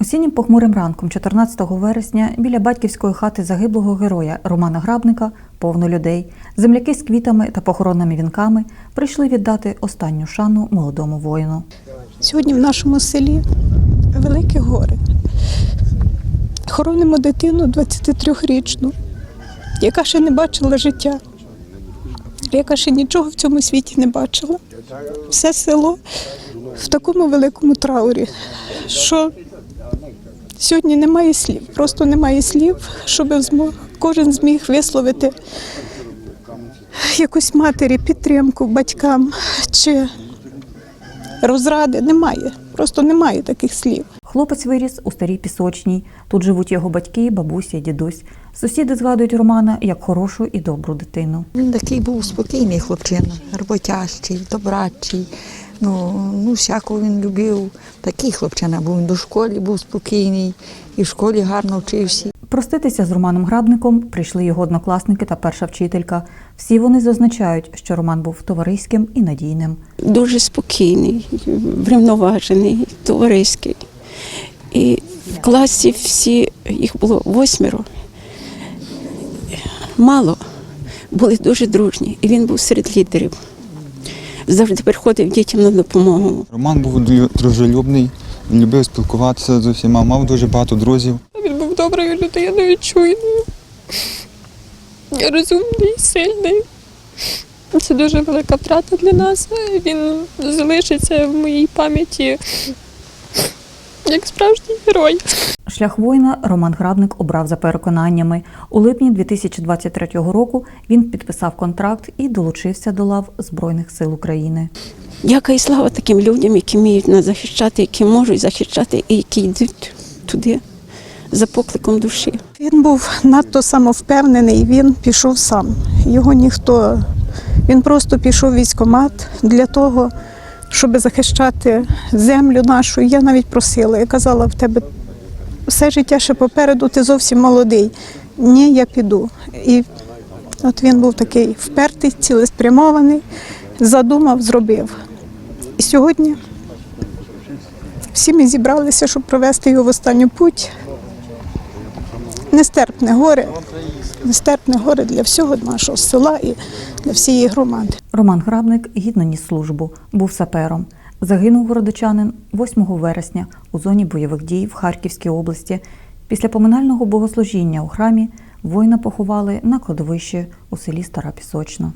Осіннім похмурим ранком, 14 вересня, біля батьківської хати загиблого героя Романа Грабника повно людей. Земляки з квітами та похоронними вінками прийшли віддати останню шану молодому воїну. Сьогодні в нашому селі велике горе. Хоронимо дитину 23-річну, яка ще не бачила життя, яка ще нічого в цьому світі не бачила. Все село в такому великому траурі, що сьогодні немає слів, просто немає слів, щоб змог, кожен зміг висловити якусь матері підтримку батькам чи розради. Немає, просто немає таких слів. Хлопець виріс у старій пісочній. Тут живуть його батьки, бабуся, дідусь. Сусіди згадують Романа як хорошу і добру дитину. Він такий був спокійний хлопчина, роботящий, добрачий. Ну, ну, всякого він любив. Такий хлопчина був. Він до школи був спокійний, і в школі гарно вчився. Проститися з Романом Грабником прийшли його однокласники та перша вчителька. Всі вони зазначають, що Роман був товариським і надійним. дуже спокійний, врівноважений, товариський. І в класі всі, їх було восьмеро, мало, були дуже дружні. І він був серед лідерів. Завжди приходив дітям на допомогу. Роман був дру- дружелюбний, любив спілкуватися з усіма, мав дуже багато друзів. Він був доброю людиною, чуйною, розумний, сильний. Це дуже велика втрата для нас. Він залишиться в моїй пам'яті як справжній герой. Шлях воїна Роман Грабник обрав за переконаннями. У липні 2023 року він підписав контракт і долучився до лав Збройних сил України. Дяка і слава таким людям, які вміють нас захищати, які можуть захищати і які йдуть туди за покликом душі. Він був надто самовпевнений, він пішов сам. Його ніхто, він просто пішов в військкомат для того, щоб захищати землю нашу. Я навіть просила, я казала, в тебе все життя ще попереду, ти зовсім молодий. Ні, я піду. І от він був такий впертий, цілеспрямований, задумав, зробив. І сьогодні всі ми зібралися, щоб провести його в останню путь. Нестерпне горе, нестерпне горе для всього нашого села і для всієї громади. Роман Грабник гідно ніс службу, був сапером. Загинув городочанин 8 вересня у зоні бойових дій в Харківській області. Після поминального богослужіння у храмі воїна поховали на кладовищі у селі Стара Пісочна.